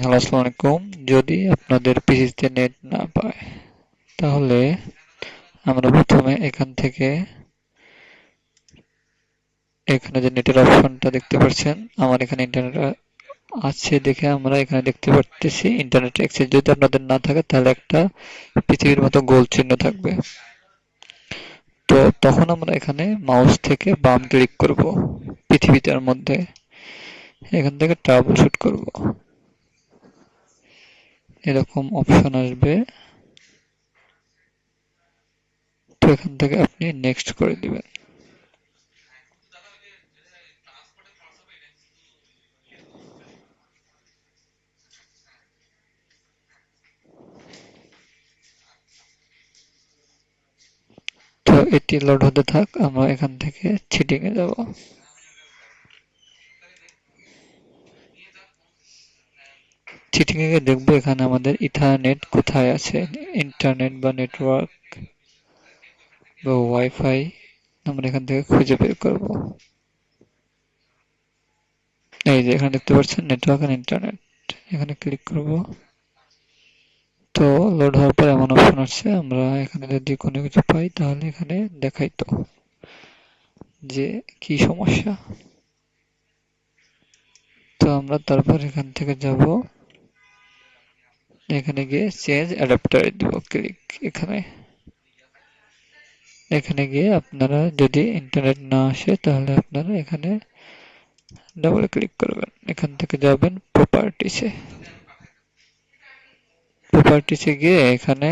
Hello আসসালামু আলাইকুম। যদি আপনাদের পিসিতে নেট না পায়, তাহলে আমরা প্রথমে এখান থেকে এখানে যে নেটের অপশনটা দেখতে পাচ্ছেন, আমার এখানে ইন্টারনেট আছে দেখে আমরা এখানে দেখতে পারতেছি ইন্টারনেট অ্যাক্সেস যদি আপনাদের না থাকে, তাহলে একটা পৃথিবীর মতো গোল চিহ্ন থাকবে। তো তখন আমরা এখানে মাউস থেকে বাম ক্লিক করব, পৃথিবীটার মধ্যে। এখান থেকে ট্রাবল শুট করব। এরকম অপশন আসবে। তো এখান থেকে আপনি নেক্সট করে দিবেন। তো এটি লোড হতে থাক, আমরা এখান থেকে চিটিং এ যাব। এ দেখব এখানে আমাদের ইথারনেট কোথায় আছে? ইন্টারনেট বা নেটওয়ার্ক বা ওয়াইফাই আমরা এখান থেকে খুঁজে বের করব। এই যে এখানে দেখতে পাচ্ছেন নেটওয়ার্ক এন্ড ইন্টারনেট এখানে ক্লিক করব। তো লোড হওয়ার পর এমন অপশন আসছে, আমরা এখানে যদি কোনো কিছু পাই তাহলে এখানে দেখাই তো যে কি সমস্যা। তো আমরা তারপর এখান থেকে যাব। এখানে গিয়ে চেঞ্জ অ্যাডাপ্টারে দিব ক্লিক এখানে। এখানে গিয়ে আপনারা যদি ইন্টারনেট না আসে, তাহলে আপনারা এখানে ডাবল ক্লিক করবেন। এখান থেকে যাবেন প্রপার্টিসে প্রপার্টিসে গিয়ে এখানে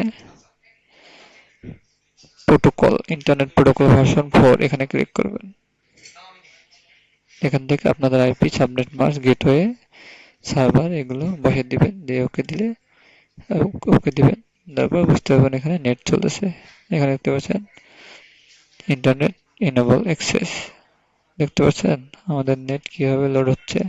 protocol internet protocol version four এখানে ক্লিক করবেন। এখান থেকে আপনাদের IP subnet mask gateway server এগুলো বসে দিবেন। দিয়ে ওকে দিলে ওকে দিবেন। তারপর বুঝতে পারবেন এখানে নেট চলতেছে। এখানে দেখতে পাচ্ছেন ইন্টারনেট ইনেবল অ্যাক্সেস দেখতে পাচ্ছেন, আমাদের নেট কীভাবে লোড হচ্ছে?